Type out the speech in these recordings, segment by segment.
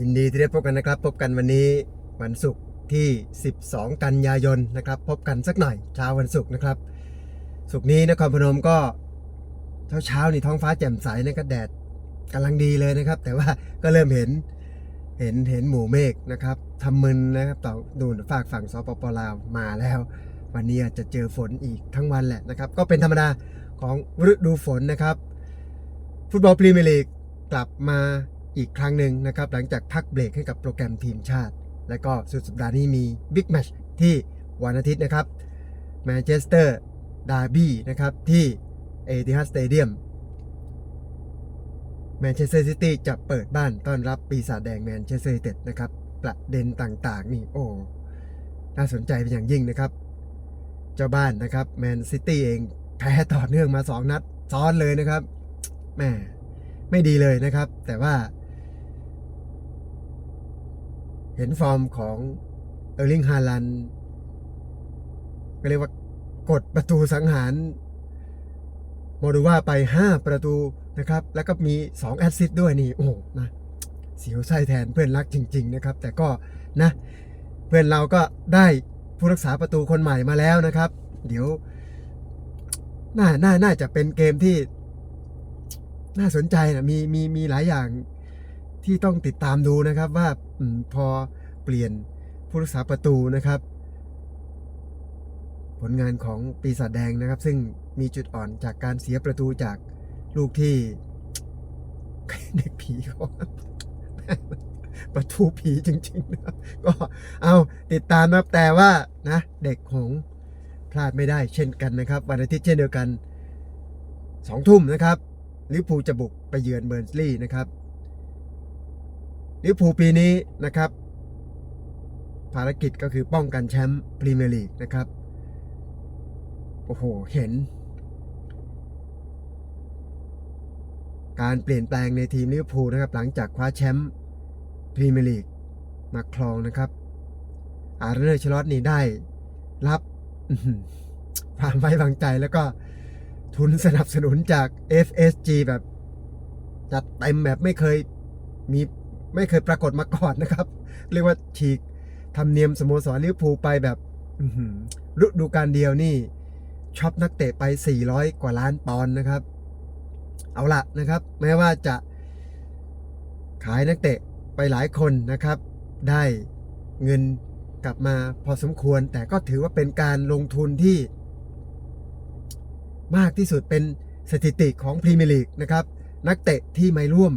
ยินดีที่ได้พบกันนะครับ พบกันวันนี้วันศุกร์ที่ 12 กันยายนนะครับ พบกันสักหน่อยเช้าวันศุกร์นะครับศุกร์นี้นครพนมก็เช้าเช้านี่ท้องฟ้าแจ่มใสนะครับแดดกำลังดีเลยนะครับ แต่ว่าก็เริ่มเห็นเห็นเห็นหมู่เมฆนะครับทำมึนนะครับต่อดูนฝากฝั่งสปปลาวมาแล้ว วันนี้อาจจะเจอฝนอีกทั้งวันแหละนะครับ ก็เป็นธรรมดาของฤดูฝนนะครับ ฟุตบอลพรีเมียร์ลีกกลับมา อีกครั้งหนึ่งนะครับ หลังจากพักเบรกให้กับโปรแกรมทีมชาติ และก็สุดสัปดาห์นี้มีบิ๊กแมชที่วันอาทิตย์นะครับแมนเชสเตอร์ดาร์บี้นะครับที่เอติฮัดสเตเดียมแมนเชสเตอร์ซิตี้จะเปิดบ้านต้อนรับปีศาจแดงแมนเชสเตอร์ยูไนเต็ดนะครับประเด็นต่างๆ นี่โอ้น่าสนใจเป็นอย่างยิ่งนะครับ เจ้าบ้านนะครับแมนซิตี้เองแพ้ต่อเนื่องมา 2 นัดซ้อนเลยนะครับแม่ไม่ดีเลยนะครับ แต่ว่า เห็นฟอร์มของเออร์ลิงฮาลันก็เรียกว่ากดประตูสังหารโมดูว่าไป 5 ประตูนะครับ แล้วก็มี 2 แอสซิสด้วยนี่ โอ้โหนะเสียวไส้แทนเพื่อนรักจริง ๆ นะครับ แต่ก็นะ เพื่อนเราก็ได้ผู้รักษาประตูคนใหม่มาแล้วนะครับ เดี๋ยวน่าน่าน่าจะเป็นเกมที่น่าสนใจนะมีมีมีหลายอย่างที่ต้องติดตามดูนะครับว่า อพอเปลี่ยนผู้รักษาประตูนะครับ ผลงานของปีศาจแดงนะครับ ซึ่งมีจุดอ่อนจากการเสียประตูจากลูกที่เด็กผีเขาประตูผีจริงๆนะครับก็เอาติดตามนะแต่ว่านะ เด็กหงพลาดไม่ได้เช่นกันนะครับ วันอาทิตย์เช่นเดียวกันสองทุ่มนะครับลิเวอร์พูลจะบุกไปเยือนเบิร์นสลีย์นะครับ ลิเวอร์พูลปีนี้นะครับ ภารกิจก็คือป้องกันแชมป์พรีเมียร์ลีกนะครับ โอ้โห เห็น การเปลี่ยนแปลงในทีมลิเวอร์พูลนะครับ หลังจากคว้าแชมป์พรีเมียร์ลีกมาครองนะครับ อาร์เรนเชลอตนี่ได้รับความไว้วางใจแล้วก็ทุนสนับสนุนจาก FSG แบบจัดเต็มแบบไม่เคยมี ไม่เคยปรากฏมาก่อนนะครับ เรียกว่าฉีกทำเนียมสโมสรลิเวอร์พูลไปแบบฤดูกาลเดียวนี่ช็อปนักเตะไป 400 กว่าล้านปอนด์นะครับ เอาละนะครับ แม้ว่าจะขายนักเตะไปหลายคนนะครับ ได้เงินกลับมาพอสมควร แต่ก็ถือว่าเป็นการลงทุนที่ มากที่สุดเป็นสถิติของพรีเมียร์ลีกนะครับ นักเตะที่ไม่ร่วม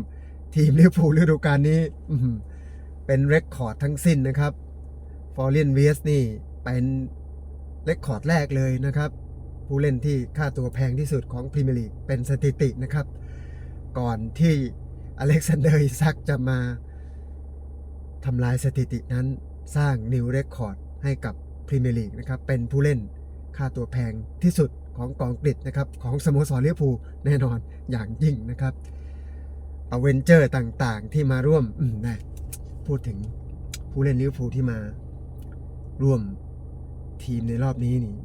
ทีมลิเวอร์พูลฤดูกาลนี้เป็นเรคคอร์ดทั้งสิ้นนะครับฟอร์เรนเวสนี่เป็นเรคคอร์ดแรกเลยนะครับ ผู้เล่นที่ค่าตัวแพงที่สุดของพรีเมียร์ลีกเป็นสถิตินะครับ ก่อนที่อเล็กซานเดอร์อิซักจะมาทำลายสถิตินั้นสร้างนิวเรคคอร์ดให้กับพรีเมียร์ลีกนะครับ เป็นผู้เล่นค่าตัวแพงที่สุดของกองกฤษนะครับ ของสโมสรลิเวอร์พูลแน่นอนอย่างยิ่งนะครับ อเวนเจอร์ต่างๆ ที่มาร่วมอืมได้พูดถึงผู้เล่นลิเวอร์พูลที่มา ร่วมทีมในรอบนี้นี่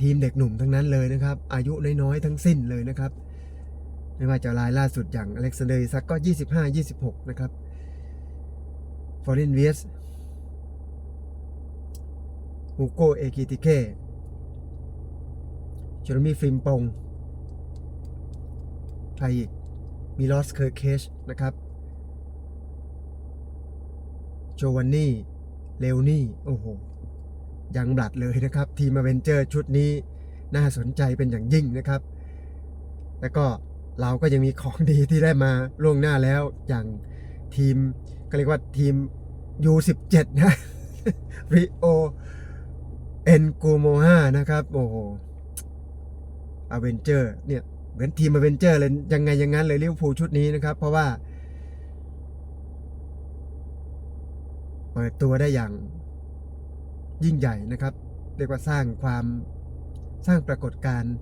ทีมเด็กหนุ่มทั้งนั้นเลยนะครับ อายุน้อยๆทั้งสิ้นเลยนะครับ ไม่ว่าจะรายล่าสุดอย่างอเล็กซานเดอร์ซักก็ 25 26 นะครับฟอร์เรนเวียสฮูโกเอกิติเกเจอร์มีฟิมปงใครอีก มีลอสเคอร์เคชนะครับโจวานนี่เลวนี่ โอ้โห ยังบลัดเลยนะครับ ทีมอเวนเจอร์ชุดนี้น่าสนใจเป็นอย่างยิ่งนะครับ แล้วก็เราก็ยังมีของดีที่ได้มาล่วงหน้าแล้วอย่างทีมก็เรียกว่าทีม U17 นะริโอเอ็นกูโมฮานะครับ โอ้โหอเวนเจอร์เนี่ย เหมือนทีมอเวนเจอร์เลยยังไงอยังงั้นเลยลิเวอร์พูลชุดนี้นะครับ เพราะว่า เปิดตัวได้อย่างยิ่งใหญ่นะครับ เรียกว่าสร้างความสร้างปรากฏการณ์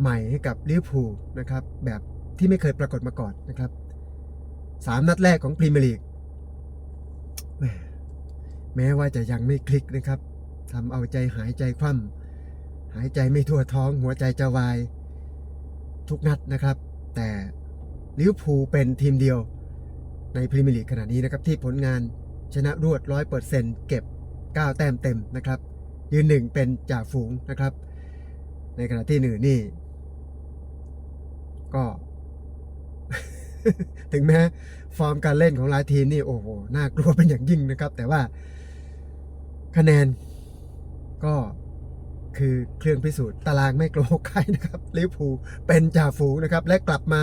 ใหม่ให้กับลิเวอร์พูลนะครับ แบบที่ไม่เคยปรากฏมาก่อนนะครับสามนัดแรกของพรีเมียร์ลีกแม้ว่าจะยังไม่คลิกนะครับทำเอาใจหายใจคว่ำ หายใจไม่ทั่วท้องหัวใจจะวาย ทุกนัดนะครับ แต่ลิเวอร์พูลเป็นทีมเดียว ในพรีเมียร์ลีกขณะนี้นะครับ ที่ผลงานชนะรวด100%เก็บ 9 แต้มเต็มนะครับ ยืนหนึ่งเป็นจ่าฝูงนะครับ ในขณะที่หนึ่งนี่ ก็ ถึงแม้ฟอร์มการเล่นของหลายทีมนี่โอ้โหน่ากลัวเป็นอย่างยิ่งนะครับ แต่ว่าคะแนนก็ คือเครื่องพิสูจน์ตารางไม่โกงใครนะครับลิเวอร์พูลเป็นจ่าฝูงนะครับ และกลับมา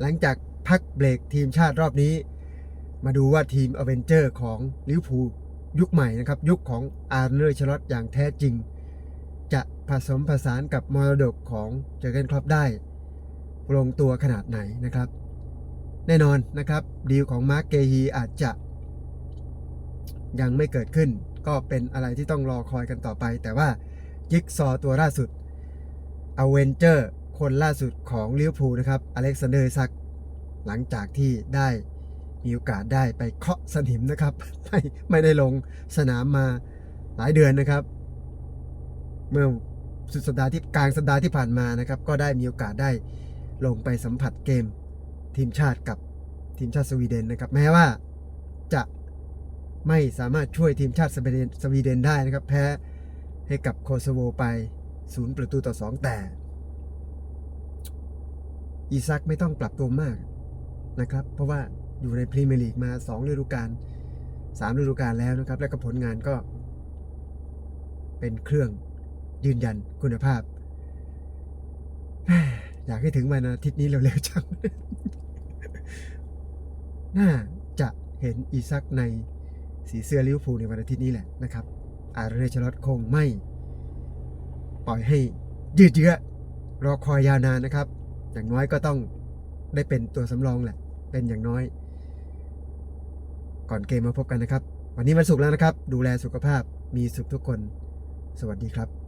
หลังจากพักเบรกทีมชาติรอบนี้ มาดูว่าทีมอเวนเจอร์ของลิเวอร์พูลยุคใหม่นะครับ ยุคของอาร์เนอร์ชลอตอย่างแท้จริง จะผสมผสานกับมรดกของเจอร์เกนครอปได้ลงตัวขนาดไหนนะครับ แน่นอนนะครับ ดีลของมาร์กเกฮีอาจจะ ยังไม่เกิดขึ้น ก็เป็นอะไรที่ต้องรอคอยกันต่อไป แต่ว่า ยิกซอตัวล่าสุดอเวนเจอร์คนล่าสุดของลิเวอร์พูลนะครับ อเล็กซานเดอร์ซัก หลังจากที่ได้มีโอกาสได้ไปเคาะสนิมนะครับ ไม่ไม่ได้ลงสนามมาหลายเดือนนะครับ เมื่อสุดสัปดาห์ที่กลางสัปดาห์ที่ผ่านมานะครับ ก็ได้มีโอกาสได้ลงไปสัมผัสเกมทีมชาติกับทีมชาติสวีเดนนะครับ แม้ว่าจะไม่สามารถช่วยทีมชาติสวีเดนได้นะครับ แพ้ ให้กับโคโซโวไปศูนย์ประตูต่อสองแต่ อีซักไม่ต้องปรับตัวมากนะครับ เพราะว่าอยู่ในพรีเมียร์ลีกมา 2 ฤดูกาล3ฤดูกาลแล้วนะครับ และก็ผลงานก็ เป็นเครื่องยืนยันคุณภาพ อยากให้ถึงวันอาทิตย์นี้เร็วๆจัง น่าจะเห็นอีซักในสีเสื้อลิเวอร์พูลในวันอาทิตย์นี้แหละนะครับ อาร์เรชลอตคงไม่ ปล่อยให้ยืดเยื้อรอคอยยาวนานนะครับ อย่างน้อยก็ต้องได้เป็นตัวสำรองแหละ เป็นอย่างน้อย ก่อนเกมมาพบกันนะครับ วันนี้วันศุกร์แล้วนะครับ ดูแลสุขภาพมีสุขทุกคน สวัสดีครับ